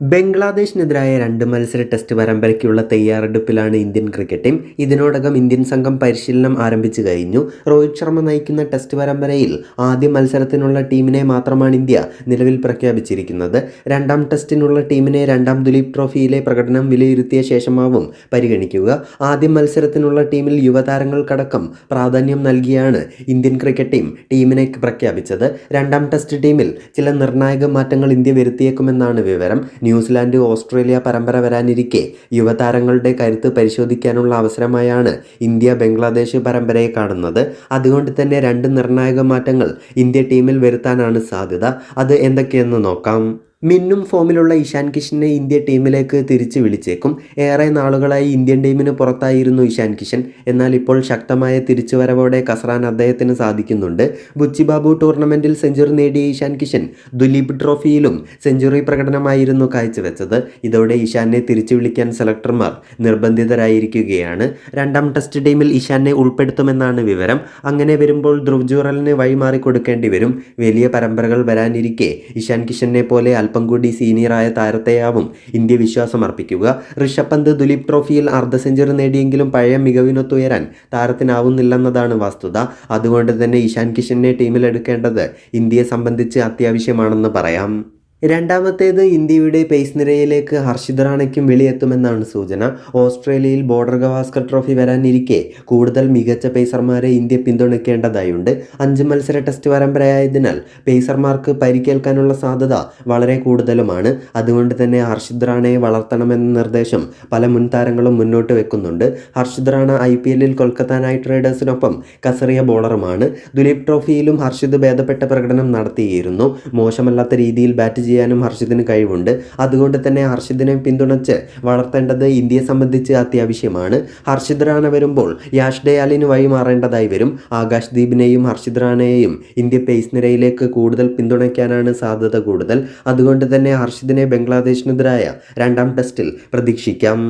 ബംഗ്ലാദേശിനെതിരായ രണ്ട് മത്സര ടെസ്റ്റ് പരമ്പരയ്ക്കുള്ള തയ്യാറെടുപ്പിലാണ് ഇന്ത്യൻ ക്രിക്കറ്റ് ടീം. ഇതിനോടകം ഇന്ത്യൻ സംഘം പരിശീലനം ആരംഭിച്ചു കഴിഞ്ഞു. രോഹിത് ശർമ്മ നയിക്കുന്ന ടെസ്റ്റ് പരമ്പരയിൽ ആദ്യ മത്സരത്തിനുള്ള ടീമിനെ മാത്രമാണ് ഇന്ത്യ നിലവിൽ പ്രഖ്യാപിച്ചിരിക്കുന്നത്. രണ്ടാം ടെസ്റ്റിനുള്ള ടീമിനെ രണ്ടാം ദുലീപ് ട്രോഫിയിലെ പ്രകടനം വിലയിരുത്തിയ ശേഷമാവും പരിഗണിക്കുക. ആദ്യ മത്സരത്തിനുള്ള ടീമിൽ യുവതാരങ്ങൾക്കടക്കം പ്രാധാന്യം നൽകിയാണ് ഇന്ത്യൻ ക്രിക്കറ്റ് ടീം ടീമിനെ പ്രഖ്യാപിച്ചത്. രണ്ടാം ടെസ്റ്റ് ടീമിൽ ചില നിർണായക മാറ്റങ്ങൾ ഇന്ത്യ വരുത്തിയേക്കുമെന്നാണ് വിവരം. ന്യൂസിലാൻഡ് ഓസ്ട്രേലിയ പരമ്പര വരാനിരിക്കെ യുവതാരങ്ങളുടെ കരുത്ത് പരിശോധിക്കാനുള്ള അവസരമായാണ് ഇന്ത്യ ബംഗ്ലാദേശ് പരമ്പരയെ കാണുന്നത്. അതുകൊണ്ട് തന്നെ രണ്ട് നിർണായക മാറ്റങ്ങൾ ഇന്ത്യ ടീമിൽ വരുത്താനാണ് സാധ്യത. അത് എന്തൊക്കെയെന്ന് നോക്കാം. മിന്നും ഫോമിലുള്ള ഇഷാൻ കിഷനെ ഇന്ത്യ ടീമിലേക്ക് തിരിച്ചു വിളിച്ചേക്കും. ഏറെ നാളുകളായി ഇന്ത്യൻ ടീമിന് പുറത്തായിരുന്നു ഇഷാൻ കിഷൻ. എന്നാൽ ഇപ്പോൾ ശക്തമായ തിരിച്ചുവരവോടെ കസറാൻ അദ്ദേഹത്തിന് സാധിക്കുന്നുണ്ട്. ബുച്ചിബാബു ടൂർണമെന്റിൽ സെഞ്ചുറി നേടിയ ഇഷാൻ കിഷൻ ദുലീപ് ട്രോഫിയിലും സെഞ്ചുറി പ്രകടനമായിരുന്നു കാഴ്ചവെച്ചത്. ഇതോടെ ഇഷാനെ തിരിച്ചു വിളിക്കാൻ സെലക്ടർമാർ നിർബന്ധിതരായിരിക്കുകയാണ്. രണ്ടാം ടെസ്റ്റ് ടീമിൽ ഇഷാനെ ഉൾപ്പെടുത്തുമെന്നാണ് വിവരം. അങ്ങനെ വരുമ്പോൾ ധ്രുവ് ജുറലിന് വഴിമാറി കൊടുക്കേണ്ടി വരും. വലിയ പരമ്പരകൾ വരാനിരിക്കെ ഇഷാൻ കിഷനെ പോലെ അല്പം കൂടി സീനിയറായ താരത്തെയാവും ഇന്ത്യ വിശ്വാസം അർപ്പിക്കുക ഋഷഭ് പന്ത് ദുലീപ് ട്രോഫിയിൽ അർദ്ധ സെഞ്ചുറി നേടിയെങ്കിലും പഴയ മികവിനൊത്തുയരാൻ താരത്തിനാവുന്നില്ലെന്നതാണ് വസ്തുത. അതുകൊണ്ട് തന്നെ ഇഷാൻ കിഷനെ ടീമിലെടുക്കേണ്ടത് ഇന്ത്യയെ സംബന്ധിച്ച് അത്യാവശ്യമാണെന്ന് പറയാം. രണ്ടാമത്തേത് ഇന്ത്യയുടെ പേസ് നിരയിലേക്ക് ഹർഷിത് റാണയ്ക്കും വെളിയെത്തുമെന്നാണ് സൂചന. ഓസ്ട്രേലിയയിൽ ബോർഡർ ഗവാസ്കർ ട്രോഫി വരാനിരിക്കെ കൂടുതൽ മികച്ച പേസർമാരെ ഇന്ത്യ പിന്തുണയ്ക്കേണ്ടതായുണ്ട്. അഞ്ച് മത്സര ടെസ്റ്റ് പരമ്പരയായതിനാൽ പേസർമാർക്ക് പരിക്കേൽക്കാനുള്ള സാധ്യത വളരെ കൂടുതലുമാണ്. അതുകൊണ്ട് തന്നെ ഹർഷിത് റാണയെ വളർത്തണമെന്ന നിർദ്ദേശം പല മുൻ താരങ്ങളും മുന്നോട്ട് വെക്കുന്നുണ്ട്. ഹർഷിത് റാണ ഐ പി എല്ലിൽ കൊൽക്കത്ത നൈറ്റ് റൈഡേഴ്സിനൊപ്പം കസറിയ ബോളറുമാണ്. ദുലീപ് ട്രോഫിയിലും ഹർഷിദ് ഭേദപ്പെട്ട പ്രകടനം നടത്തിയിരുന്നു. മോശമല്ലാത്ത രീതിയിൽ ബാറ്റ് ചെയ്യാനും ഹർഷിദിന് കഴിവുണ്ട്. അതുകൊണ്ട് തന്നെ ഹർഷിദിനെ പിന്തുണച്ച് വളർത്തേണ്ടത് ഇന്ത്യയെ സംബന്ധിച്ച് അത്യാവശ്യമാണ്. ഹർഷിദ് റാണ വരുമ്പോൾ യാഷ് ഡയാലിന് വഴി മാറേണ്ടതായി വരും. ആകാശ് ദീപിനെയും ഹർഷിദ് റാണയെയും ഇന്ത്യ പേസ് നിരയിലേക്ക് കൂടുതൽ പിന്തുണയ്ക്കാനാണ് സാധ്യത കൂടുതൽ. അതുകൊണ്ട് തന്നെ ഹർഷിദിനെ ബംഗ്ലാദേശിനെതിരായ രണ്ടാം ടെസ്റ്റിൽ പ്രതീക്ഷിക്കാം.